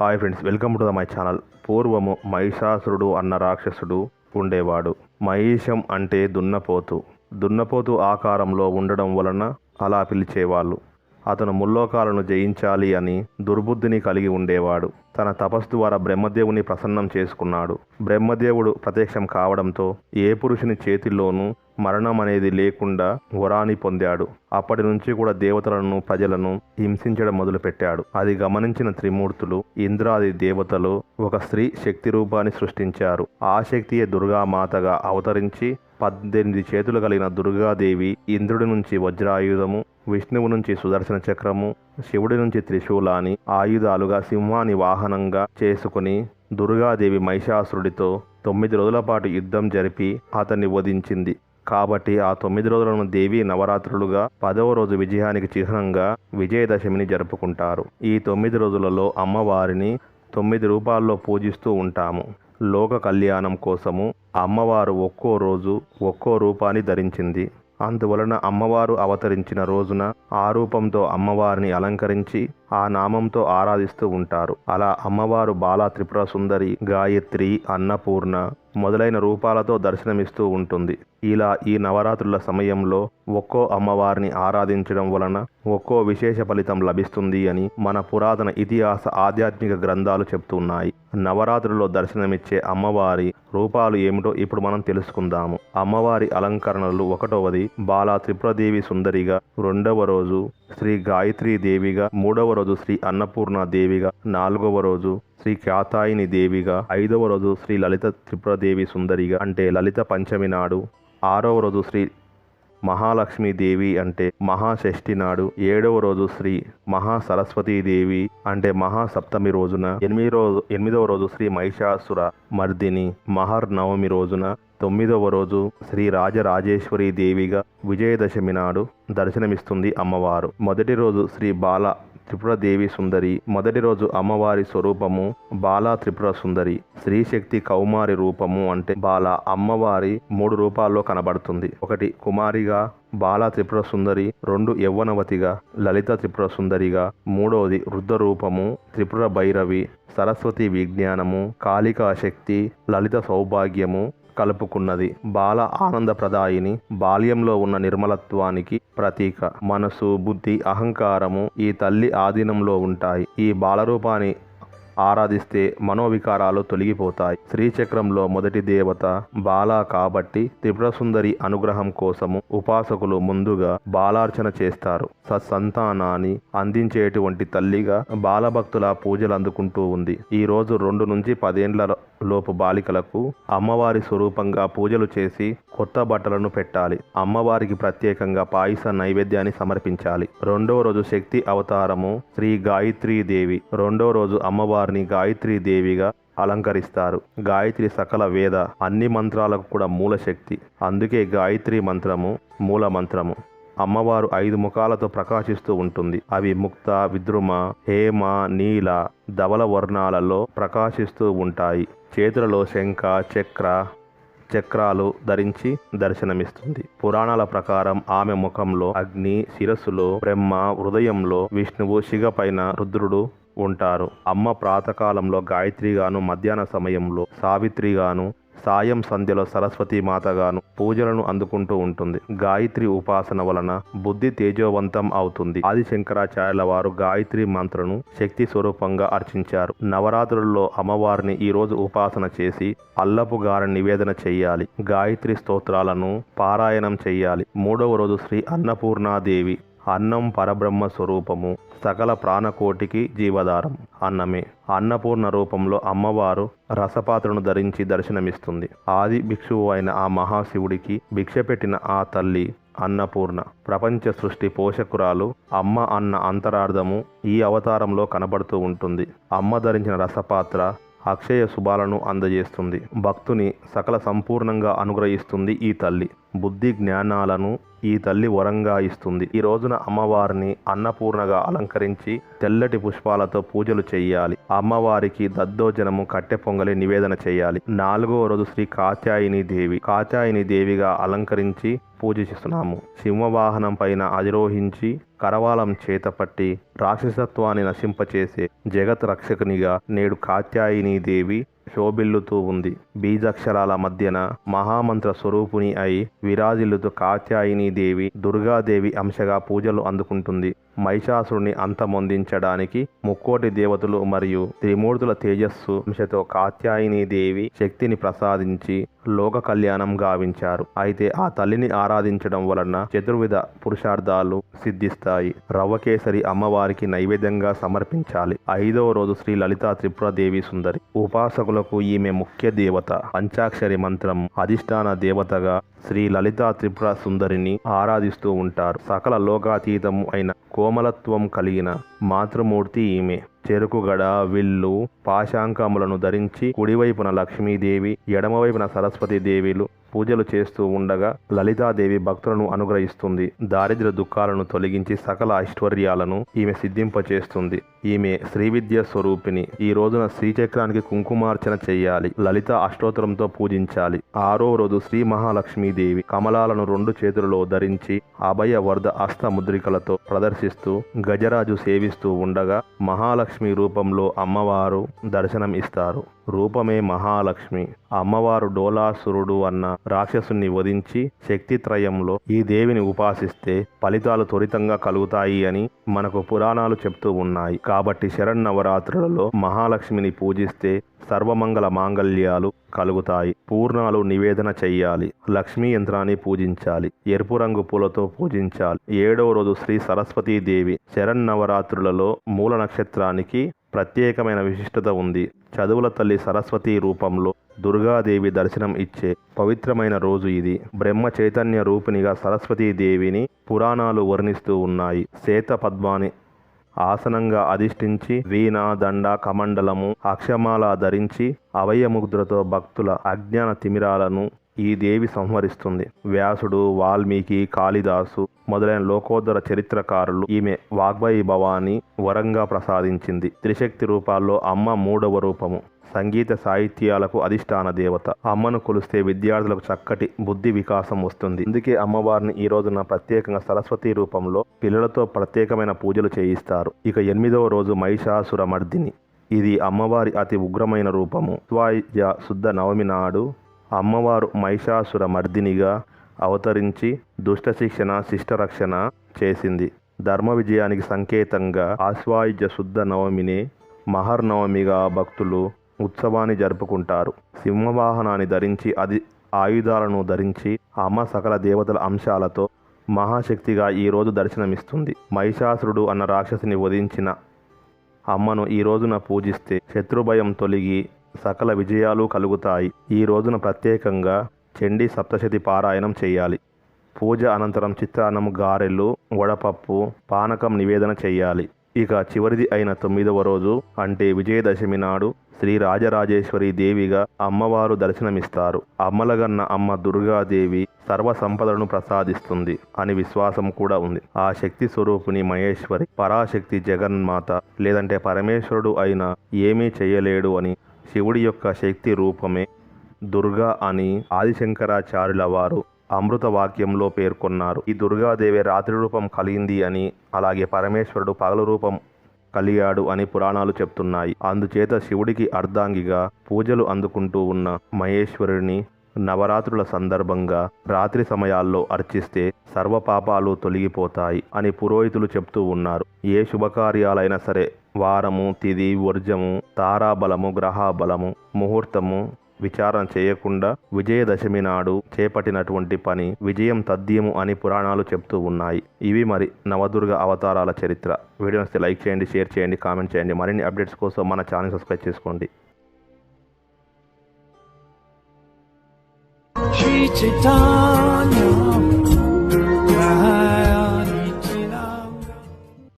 Hi friends welcome to the my channel. పూర్వము మహిషాసురుడు అన్న రాక్షసుడు ఉండేవాడు. మహిషం అంటే దున్నపోతు. దున్నపోతు ఆకారంలో ఉండడం వలన అలా పిలిచేవాళ్ళు. అతను ముల్లోకాలను జయించాలి అని దుర్బుద్ధిని కలిగి ఉండేవాడు. తన తపస్సు ద్వారా బ్రహ్మదేవుని ప్రసన్నం చేసుకున్నాడు. బ్రహ్మదేవుడు ప్రత్యక్షం కావడంతో ఏ పురుషుని చేతిలోనూ మరణం అనేది లేకుండా వరాన్ని పొందాడు. అప్పటి నుంచి కూడా దేవతలను ప్రజలను హింసించడం మొదలుపెట్టాడు. అది గమనించిన త్రిమూర్తులు ఇంద్రాది దేవతలు ఒక స్త్రీ శక్తి రూపాన్ని సృష్టించారు. ఆ శక్తియే దుర్గామాతగా అవతరించి పద్దెనిమిది చేతులు కలిగిన దుర్గాదేవి ఇంద్రుడి నుంచి వజ్రాయుధము విష్ణువు నుంచి సుదర్శన చక్రము శివుడి నుంచి త్రిశూలాన్ని ఆయుధాలుగా సింహాన్ని వాహనంగా చేసుకుని దుర్గాదేవి మహిషాసురుడితో తొమ్మిది రోజుల పాటు యుద్ధం జరిపి అతన్ని వధించింది. కాబట్టి ఆ తొమ్మిది రోజులను దేవి నవరాత్రులుగా పదవ రోజు విజయానికి చిహ్నంగా విజయదశమిని జరుపుకుంటారు. ఈ తొమ్మిది రోజులలో అమ్మవారిని తొమ్మిది రూపాల్లో పూజిస్తూ ఉంటాము. లోక కళ్యాణం కోసము అమ్మవారు ఒక్కో రోజు ఒక్కో రూపాన్ని ధరించింది. అందువలన అమ్మవారు అవతరించిన రోజున ఆ రూపంతో అమ్మవారిని అలంకరించి ఆ నామంతో ఆరాధిస్తూ ఉంటారు. అలా అమ్మవారు బాలా త్రిపుర సుందరి గాయత్రి అన్నపూర్ణ మొదలైన రూపాలతో దర్శనమిస్తూ ఉంటుంది. ఇలా ఈ నవరాత్రుల సమయంలో ఒక్కో అమ్మవారిని ఆరాధించడం వలన ఒక్కో విశేష ఫలితం లభిస్తుంది అని మన పురాతన ఇతిహాస ఆధ్యాత్మిక గ్రంథాలు చెప్తున్నాయి. నవరాత్రుల్లో దర్శనమిచ్చే అమ్మవారి రూపాలు ఏమిటో ఇప్పుడు మనం తెలుసుకుందాము. అమ్మవారి అలంకరణలు ఒకటవది బాలా త్రిపురదేవి సుందరిగా రెండవ రోజు శ్రీ గాయత్రీ దేవిగా మూడవ రోజు శ్రీ అన్నపూర్ణ దేవిగా నాలుగవ రోజు శ్రీ ఖ్యాతాయిని దేవిగా ఐదవ రోజు శ్రీ లలిత త్రిపురదేవి సుందరిగా అంటే లలిత పంచమి నాడు ఆరవ రోజు శ్రీ మహాలక్ష్మీ దేవి అంటే మహాషష్ఠి నాడు ఏడవ రోజు శ్రీ మహా దేవి అంటే మహాసప్తమి రోజున ఎనిమిది రోజు ఎనిమిదవ రోజు శ్రీ మహిషాసుర మర్దిని మహర్ నవమి రోజున తొమ్మిదవ రోజు శ్రీ రాజరాజేశ్వరి దేవిగా విజయదశమి నాడు దర్శనమిస్తుంది అమ్మవారు. మొదటి రోజు శ్రీ బాల త్రిపుర దేవి సుందరి. మొదటి రోజు అమ్మవారి స్వరూపము బాల త్రిపుర సుందరి. స్త్రీశక్తి కౌమారి రూపము అంటే బాల అమ్మవారి మూడు రూపాల్లో కనబడుతుంది. ఒకటి కుమారిగా బాల త్రిపుర సుందరి. రెండు యవ్వనవతిగా లలిత త్రిపుర సుందరిగా. మూడవది వృద్ధ రూపము త్రిపుర భైరవి. సరస్వతి విజ్ఞానము కాళికా శక్తి లలిత సౌభాగ్యము కలుపుకున్నది. బాల ఆనందప్రదాయిని బాల్యంలో ఉన్న నిర్మలత్వానికి ప్రతీక. మనసు బుద్ధి అహంకారము ఈ తల్లి ఆధీనంలో ఉంటాయి. ఈ బాలరూపాన్ని ఆరాధిస్తే మనోవికారాలు తొలగిపోతాయి. శ్రీచక్రంలో మొదటి దేవత బాల కాబట్టి త్రిపురసుందరి అనుగ్రహం కోసము ఉపాసకులు ముందుగా బాలార్చన చేస్తారు. సత్సంతానాన్ని అందించేటువంటి తల్లిగా బాలభక్తుల పూజలు అందుకుంటూ ఉంది. ఈ రోజు రెండు నుంచి పదేండ్ల లోపు బాలికలకు అమ్మవారి స్వరూపంగా పూజలు చేసి కొత్త బట్టలను పెట్టాలి. అమ్మవారికి ప్రత్యేకంగా పాయస నైవేద్యాన్ని సమర్పించాలి. రెండో రోజు శక్తి అవతారము శ్రీ గాయత్రీ దేవి. రెండో రోజు అమ్మవారిని గాయత్రీ దేవిగా అలంకరిస్తారు. గాయత్రి సకల వేద అన్ని మంత్రాలకు కూడా మూల శక్తి. అందుకే గాయత్రి మంత్రము మూల మంత్రము. అమ్మవారు ఐదు ముఖాలతో ప్రకాశిస్తూ ఉంటుంది. అవి ముక్త విద్రుమ హేమ నీల ధవల వర్ణాలలో ప్రకాశిస్తూ ఉంటాయి. చేతులలో శంఖ చక్ర చక్రాలు ధరించి దర్శనమిస్తుంది. పురాణాల ప్రకారం ఆమె ముఖంలో అగ్ని శిరస్సులో బ్రహ్మ హృదయంలో విష్ణువు శిగ పైన రుద్రుడు ఉంటారు. అమ్మ ప్రాతకాలంలో గాయత్రిగాను మధ్యాహ్న సమయంలో సావిత్రిగాను సాయం సంధ్యలో సరస్వతి మాతగాను పూజలను అందుకుంటూ ఉంటుంది. గాయత్రి ఉపాసన వలన బుద్ధి తేజోవంతం అవుతుంది. ఆది శంకరాచార్యుల వారు గాయత్రి మంత్రను శక్తి స్వరూపంగా అర్చించారు. నవరాత్రుల్లో అమ్మవారిని ఈరోజు ఉపాసన చేసి అల్లపు గార నివేదన చెయ్యాలి. గాయత్రి స్తోత్రాలను పారాయణం చెయ్యాలి. మూడవ రోజు శ్రీ అన్నపూర్ణాదేవి అన్నం పరబ్రహ్మ స్వరూపము సకల ప్రాణకోటికి జీవధారం అన్నమే. అన్నపూర్ణ రూపంలో అమ్మవారు రసపాత్రను ధరించి దర్శనమిస్తుంది. ఆది భిక్షువు అయిన ఆ మహాశివుడికి భిక్ష పెట్టిన ఆ తల్లి అన్నపూర్ణ. ప్రపంచ సృష్టి పోషకురాలు అమ్మ అన్న అంతరార్థము ఈ అవతారంలో కనబడుతూ ఉంటుంది. అమ్మ ధరించిన రసపాత్ర అక్షయ శుభాలను అందజేస్తుంది. భక్తుని సకల సంపూర్ణంగా అనుగ్రహిస్తుంది ఈ తల్లి. బుద్ధి జ్ఞానాలను ఈ తల్లి వరంగా ఇస్తుంది. ఈ రోజున అమ్మవారిని అన్నపూర్ణగా అలంకరించి తెల్లటి పుష్పాలతో పూజలు చేయాలి. అమ్మవారికి దద్దోజనము కట్టె పొంగలి నివేదన చేయాలి. నాలుగవ రోజు శ్రీ కాత్యాయిని దేవి కాత్యాయిని దేవిగా అలంకరించి పూజిస్తున్నాము. సింహవాహనం పైన అధిరోహించి కరవాలం చేతపట్టి రాక్షసత్వాన్ని నశింపచేసే జగత్ రక్షకునిగా నేడు కాత్యాయిని దేవి శోభిల్లుతూ ఉంది. బీజాక్షరాల మధ్యన మహామంత్ర స్వరూపుని అయి విరాజిల్లుతూ కాత్యాయిని దేవి దుర్గాదేవి అంశగా పూజలు అందుకుంటుంది. మహిషాసురుని అంతమొందించడానికి ముక్కోటి దేవతలు మరియు త్రిమూర్తుల తేజస్సు అంశతో కాత్యాయిని దేవి శక్తిని ప్రసాదించి లోక కళ్యాణం గావించారు. అయితే ఆ తల్లిని ఆరాధించడం వలన చతుర్విధ పురుషార్థాలు సిద్ధిస్తాయి. రవ్వకేసరి అమ్మవారికి నైవేద్యంగా సమర్పించాలి. ఐదవ రోజు శ్రీ లలితా త్రిపుర దేవి సుందరి. ఉపాసకులకు ఈమె ముఖ్య దేవత. పంచాక్షరి మంత్రం అధిష్టాన దేవతగా శ్రీ లలితా త్రిపుర సుందరిని ఆరాధిస్తూ ఉంటారు. సకల లోకాతీతము అయిన కోమలత్వం కలిగిన మాతృమూర్తి ఈమె. చెరుకుగడ విల్లు పాశాంకములను ధరించి కుడివైపున లక్ష్మీదేవి ఎడమవైపున సరస్వతి దేవిలు పూజలు చేస్తూ ఉండగా లలితాదేవి భక్తులను అనుగ్రహిస్తుంది. దారిద్ర్య దుఃఖాలను తొలగించి సకల ఐశ్వర్యాలను ఈమె సిద్ధింపచేస్తుంది. ఈమె శ్రీవిద్య స్వరూపిణి. ఈ రోజున శ్రీచక్రానికి కుంకుమార్చన చేయాలి. లలిత అష్టోత్తరంతో పూజించాలి. ఆరో రోజు శ్రీ మహాలక్ష్మీదేవి కమలాలను రెండు చేతులలో ధరించి అభయ వరద అస్త ముద్రికలతో ప్రదర్శిస్తూ గజరాజు సేవిస్తూ ఉండగా మహాలక్ష్మి రూపంలో అమ్మవారు దర్శనం ఇస్తారు రూపమే మహాలక్ష్మి. అమ్మవారు డోలాసురుడు అన్న రాక్షసుని వధించి శక్తిత్రయంలో ఈ దేవిని ఉపాసిస్తే ఫలితాలు త్వరితంగా కలుగుతాయి అని మనకు పురాణాలు చెప్తూ ఉన్నాయి. కాబట్టి శరన్నవరాత్రులలో మహాలక్ష్మిని పూజిస్తే సర్వమంగళ మాంగళ్యాలు కలుగుతాయి. పూర్ణాలు నివేదన చెయ్యాలి. లక్ష్మీ యంత్రాన్ని పూజించాలి. ఎరుపు రంగు పూలతో పూజించాలి. ఏడవ రోజు శ్రీ సరస్వతీదేవి శరన్నవరాత్రులలో మూల నక్షత్రానికి ప్రత్యేకమైన విశిష్టత ఉంది. చదువుల తల్లి సరస్వతి రూపంలో దుర్గాదేవి దర్శనం ఇచ్చే పవిత్రమైన రోజు ఇది. బ్రహ్మ చైతన్య రూపిణిగా సరస్వతీదేవిని పురాణాలు వర్ణిస్తూ ఉన్నాయి. శ్వేత పద్మాని ఆసనంగా అధిష్ఠించి వీణ దండ కమండలము అక్షమాల ధరించి అవయముద్రతో భక్తుల అజ్ఞాన తిమిరాలను ఈ దేవి సంహరిస్తుంది. వ్యాసుడు వాల్మీకి కాళిదాసు మొదలైన లోకోద్దర చరిత్రకారులు ఈమె వాగ్భయి భవాని వరంగా ప్రసాదించింది. త్రిశక్తి రూపాల్లో అమ్మ మూడవ రూపము. సంగీత సాహిత్యాలకు అధిష్టాన దేవత. అమ్మను కొలిస్తే విద్యార్థులకు చక్కటి బుద్ధి వికాసం వస్తుంది. అందుకే అమ్మవారిని ఈ రోజున ప్రత్యేకంగా సరస్వతి రూపంలో పిల్లలతో ప్రత్యేకమైన పూజలు చేయిస్తారు. ఇక ఎనిమిదవ రోజు మహిషాసుర మర్దిని. ఇది అమ్మవారి అతి ఉగ్రమైన రూపము. స్వాయ శుద్ధ నవమి నాడు అమ్మవారు మహిషాసుర మర్దినిగా అవతరించి దుష్ట శిక్షణ శిష్టరక్షణ చేసింది. ధర్మ విజయానికి సంకేతంగా ఆశ్వాయుజ శుద్ధ నవమిని మహర్నవమిగా భక్తులు ఉత్సవాన్ని జరుపుకుంటారు. సింహవాహనాన్ని ధరించి అది ఆయుధాలను ధరించి అమ్మ సకల దేవతల అంశాలతో మహాశక్తిగా ఈరోజు దర్శనమిస్తుంది. మహిషాసురుడు అన్న రాక్షసుని వధించిన అమ్మను ఈ రోజున పూజిస్తే శత్రుభయం తొలగి సకల విజయాలు కలుగుతాయి. ఈ రోజున ప్రత్యేకంగా చెండి సప్తశతి పారాయణం చేయాలి. పూజ అనంతరం చిత్రాన్నం గారెలు వడపప్పు పానకం నివేదన చేయాలి. ఇక చివరిది అయిన తొమ్మిదవ రోజు అంటే విజయదశమి నాడు శ్రీ రాజరాజేశ్వరి దేవిగా అమ్మవారు దర్శనమిస్తారు. అమ్మలగన్న అమ్మ దుర్గాదేవి సర్వ సంపదలను ప్రసాదిస్తుంది అని విశ్వాసం కూడా ఉంది. ఆ శక్తి స్వరూపిణి మహేశ్వరి పరాశక్తి జగన్మాత లేదంటే పరమేశ్వరుడు అయినా ఏమీ చేయలేడు అని శివుడి యొక్క శక్తి రూపమే దుర్గా అని ఆదిశంకరాచార్యుల వారు అమృత వాక్యంలో పేర్కొన్నారు. ఈ దుర్గాదేవి రాత్రి రూపం కలిగింది అని అలాగే పరమేశ్వరుడు పగలు రూపం కలిగాడు అని పురాణాలు చెప్తున్నాయి. అందుచేత శివుడికి అర్ధాంగిగా పూజలు అందుకుంటూ ఉన్న మహేశ్వరుని నవరాత్రుల సందర్భంగా రాత్రి సమయాల్లో అర్చిస్తే సర్వపాపాలు తొలగిపోతాయి అని పురోహితులు చెప్తూ ఉన్నారు. ఏ శుభకార్యాలైనా సరే వారము తిది వర్జము తారాబలము గ్రహాబలము ముహూర్తము విచారణ చేయకుండా విజయదశమి నాడు చేపట్టినటువంటి పని విజయం తథ్యము అని పురాణాలు చెప్తూ ఉన్నాయి. ఇవి మరి నవదుర్గ అవతారాల చరిత్ర. వీడియో నచ్చితే లైక్ చేయండి షేర్ చేయండి కామెంట్ చేయండి. మరిన్ని అప్డేట్స్ కోసం మన ఛానల్ సబ్స్క్రైబ్ చేసుకోండి. శ్రీ